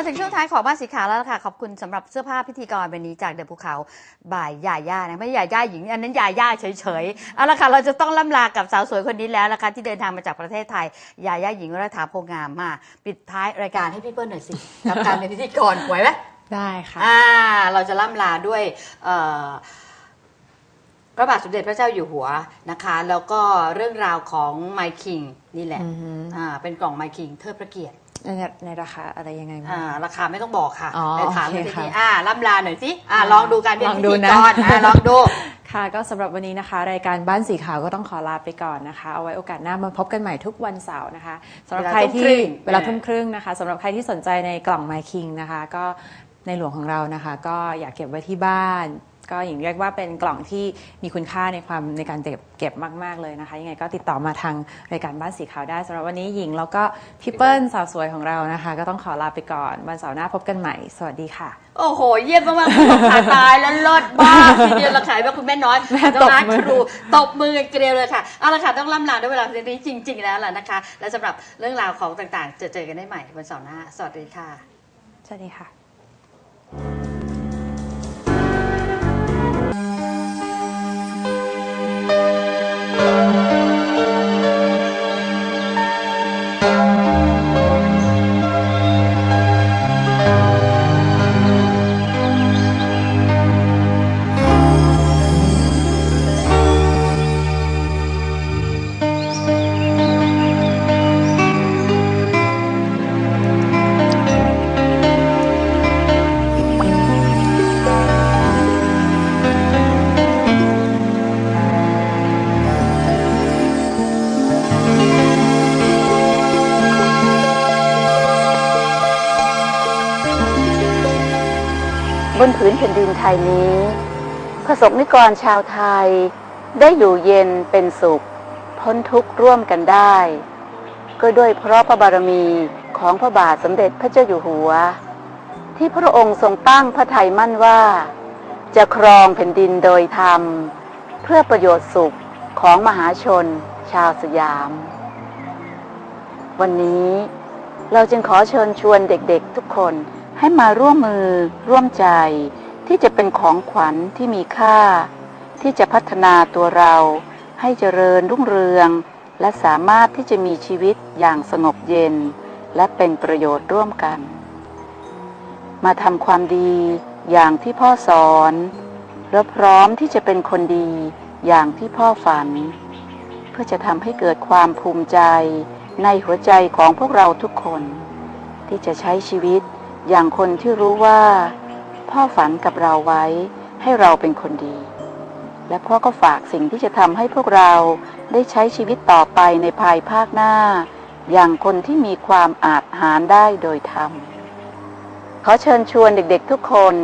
มาถึงช่วงท้ายของบ้านสีขาวแล้วล่ะค่ะ ขอบคุณสำหรับเสื้อผ้าพิธีกรวันนี้จากเดอะภูเขาบ่ายยาย่านะไม่ใช่ยาย่าหญิงอันนั้นยาย่าเฉยๆเอาละค่ะเราจะต้องล่ำลากับสาวสวยคนนี้แล้วนะคะที่เดินทางมาจากประเทศไทยยาย่าหญิงรัฐาโพงามมา ปิดท้ายรายการให้พี่เปิ้ลหน่อยสิกับการเป็นพิธีกรไหวไหมได้ค่ะอ่าเราจะล่ำลาด้วยเอ่อพระบาทสมเด็จพระเจ้าอยู่หัวนะคะ แล้วก็เรื่องราวของไมคิงนี่แหละอือฮึอ่าเป็นกล่องไมคิงเทิดพระเกียรติ ในในราคาอะไรยังไงบ้าง อ่าราคาไม่ต้องบอกค่ะอ๋อไปถามโอเคเลยทีค่ะนี้อ่าล่ำลาหน่อยสิอ่าอ่าลองดูการเป็นลองพิดูธีนะ กรอ่าลองดู ค่ะก็สำหรับวันนี้นะคะ รายการบ้านสีขาวก็ต้องขอลาไปก่อนนะคะ เอาไว้โอกาสหน้ามาพบกันใหม่ทุกวันเสาร์นะคะสำหรับเวลาใครที่ทุ่มครึ่งเวลาอ่าทุ่มครึ่งนะคะสำหรับใครที่สนใจในกล่อง My King นะคะ ก็ในหลวงของเรานะคะ ก็อยากเก็บไว้ที่บ้าน ก็อย่างเรียกว่าเป็นกล่องที่มีคุณค่าในความในการเก็บเก็บมาก ๆ เลยนะคะ ยังไงก็ติดต่อมาทางรายการบ้านสีขาวได้สำหรับวันนี้หญิง แล้วก็พี่เปิ้ลสาวสวยของเรานะคะ ก็ต้องขอลาไปก่อนวันเสาร์หน้าพบกันใหม่ สวัสดีค่ะ โอ้โห เยี่ยมมากๆคุณผู้ชมขาตายแล้วเลิศมากทีเดียวละขายแบบคุณแม่น้อยแม่น้องอาร์ตตบมือ ครูตบมือกันเกลียวเลยค่ะเอาละค่ะต้องล่ำลาด้วยเวลาเพียงนี้จริง ๆ แล้วล่ะนะคะ และสำหรับเรื่องราวของต่างๆ จะเจอกันได้ใหม่วันเสาร์หน้า สวัสดีค่ะ สวัสดีค่ะ บนผืนแผ่นดินไทยนี้ประสบนิกรชาวไทย ได้อยู่เย็นเป็นสุข พ้นทุกข์ร่วมกันได้ ก็ด้วยเพราะพระบารมีของพระบาทสมเด็จพระเจ้าอยู่หัว ที่พระองค์ทรงตั้งพระทัยมั่นว่า จะครองแผ่นดินโดยธรรม เพื่อประโยชน์สุขของมหาชนชาวสยาม วันนี้เราจึงขอเชิญชวนเด็กๆทุกคน ให้มาร่วมมือร่วมใจ ที่จะเป็นของขวัญที่มีค่า ที่จะพัฒนาตัวเราให้เจริญรุ่งเรือง และสามารถที่จะมีชีวิตอย่างสงบเย็น และเป็นประโยชน์ร่วมกัน มาทำความดีอย่างที่พ่อสอนและพร้อมที่จะเป็นคนดีอย่างที่พ่อฝัน เพื่อจะทำให้เกิดความภูมิใจในหัวใจของพวกเราทุกคน ที่จะใช้ชีวิต อย่างคนที่รู้ว่า พ่อฝันกับเราไว้ให้เราเป็นคนดี และพ่อก็ฝากสิ่งที่จะทำให้พวกเราได้ใช้ชีวิตต่อไปในภายภาคหน้า อย่างคนที่มีความอาจหารได้โดยธรรมขอเชิญชวนเด็กๆทุกคน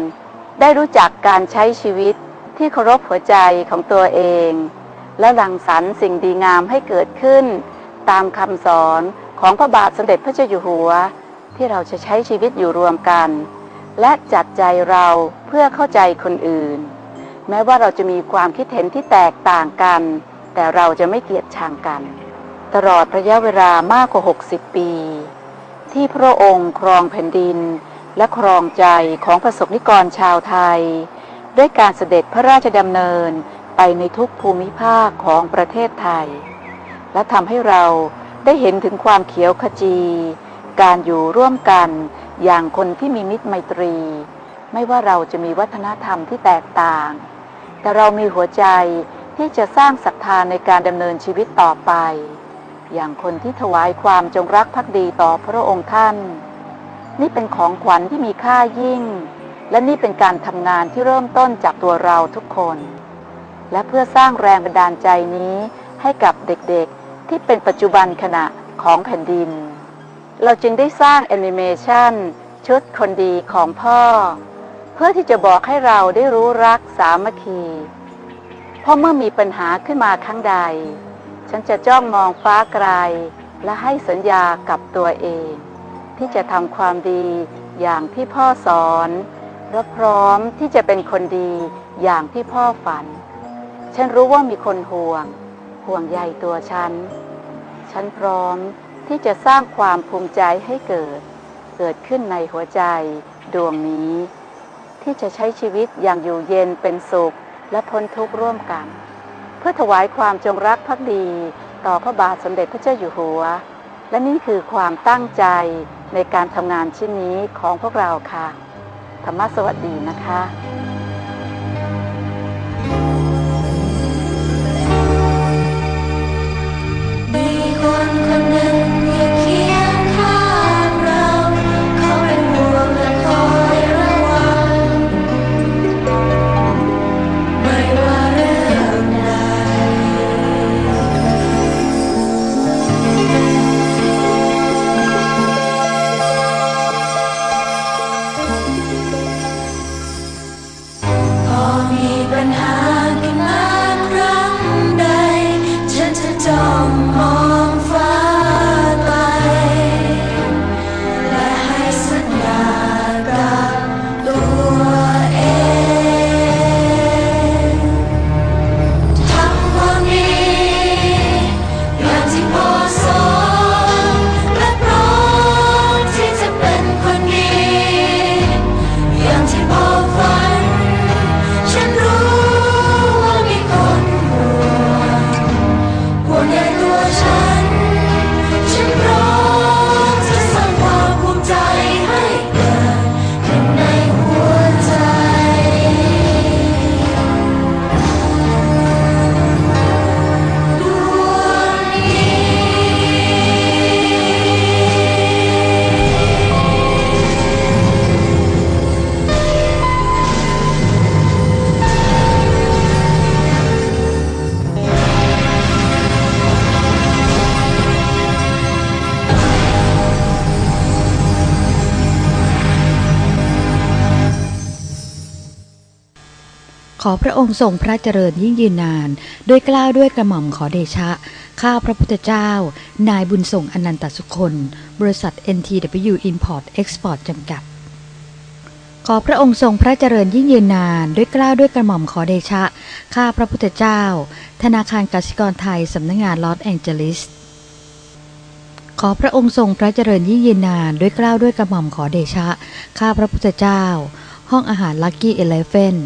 ได้รู้จักการใช้ชีวิตที่เคารพหัวใจของตัวเอง และรังสรรสิ่งดีงามให้เกิดขึ้น ตามคำสอนของพระบาทสมเด็จพระเจ้าอยู่หัว ที่เราจะใช้ชีวิตอยู่รวมกัน และจัดใจเราเพื่อเข้าใจคนอื่น แม้ว่าเราจะมีความคิดเห็นที่แตกต่างกัน แต่เราจะไม่เกลียดชังกัน ตลอดระยะเวลามากกว่า 60 ปี ที่พระองค์ครองแผ่นดิน และครองใจของประสบนิกรชาวไทย ด้วยการเสด็จพระราชดำเนินไปในทุกภูมิภาคของประเทศไทย และทำให้เราได้เห็นถึงความเขียวขจี การอยู่ร่วมกันอย่างคนที่มีมิตรไมตรี ไม่ว่าเราจะมีวัฒนธรรมที่แตกต่าง แต่เรามีหัวใจที่จะสร้างศรัทธาในการดำเนินชีวิตต่อไป อย่างคนที่ถวายความจงรักภักดีต่อพระองค์ท่าน นี่เป็นของขวัญที่มีค่ายิ่ง และนี่เป็นการทำงานที่เริ่มต้นจากตัวเราทุกคน และเพื่อสร้างแรงบันดาลใจนี้ให้กับเด็กๆที่เป็นปัจจุบันขณะของแผ่นดิน เราจึงได้สร้างแอนิเมชันชุดคนดีของพ่อ เพื่อที่จะบอกให้เราได้รู้รักสามัคคีเพราะเมื่อมีปัญหาขึ้นมาครั้งใด ฉันจะจ้องมองฟ้าไกล และให้สัญญากับตัวเอง ที่จะทำความดีอย่างที่พ่อสอนและพร้อมที่จะเป็นคนดีอย่างที่พ่อฝัน ฉันรู้ว่ามีคนห่วง ห่วงใยตัวฉัน ฉันพร้อม ที่จะสร้างความภูมิใจให้เกิด เกิดขึ้นในหัวใจดวงนี้ ที่จะใช้ชีวิตอย่างอยู่เย็นเป็นสุขและพ้นทุกข์ร่วมกัน เพื่อถวายความจงรักภักดี ต่อพระบาทสมเด็จพระเจ้าอยู่หัว และนี่คือความตั้งใจในการทำงานชิ้นนี้ของพวกเราค่ะ ธรรมะสวัสดีนะคะ อพระองค์ทรงพระเจริญยิ่งยืนนาน ด้วยกล้าวด้วยกระหม่อมขอเดชะ ข้าพระพุทธเจ้า นายบุญส่งอนันตสุคน บริษัท NTW Import Export จำกัด ขอพระองค์ทรงพระเจริญยิ่งยืนนาน ด้วยกล้าวด้วยกระหม่อมขอเดชะ ข้าพระพุทธเจ้า ธนาคารกสิกรไทยสำนักงงานลอสแองเจลิสขอพระองค์ทรงพระเจริญยิ่งยืนนานด้วยกล้าวด้วยกระหม่อมขอเดชะ ข้าพระพุทธเจ้า ห้องอาหารลักกี้เอเลฟเฟน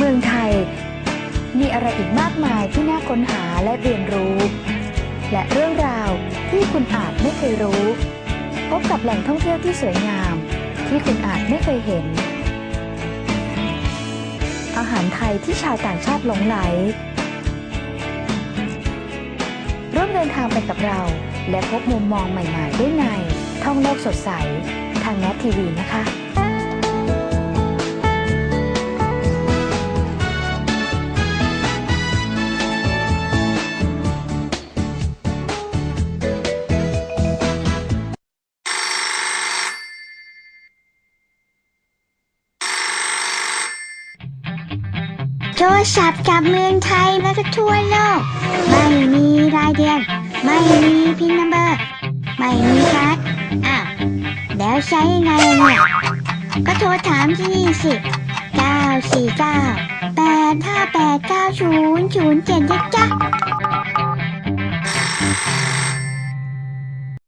เมืองไทย มีอะไรอีกมากมายที่น่าค้นหาและเรียนรู้ และเรื่องราวที่คุณอาจไม่เคยรู้ พบกับแหล่งท่องเที่ยวที่สวยงาม ที่คุณอาจไม่เคยเห็น อาหารไทยที่ชาวต่างชาติหลงไหล ร่วมเดินทางไปกับเรา และพบมุมมองใหม่ ๆ ได้ในท่องโลกสดใส ทางแนททีวีนะคะ ศัพท์จากเมืองไทยและก็ทั่วโลก ไม่มีรายเดือน ไม่มีพินนัมเบอร์ ไม่มีคัสอ้าว แล้วใช้ไงเนี่ย ก็โทรถามที่นี่สิ 949 8589 007นะจ๊ะ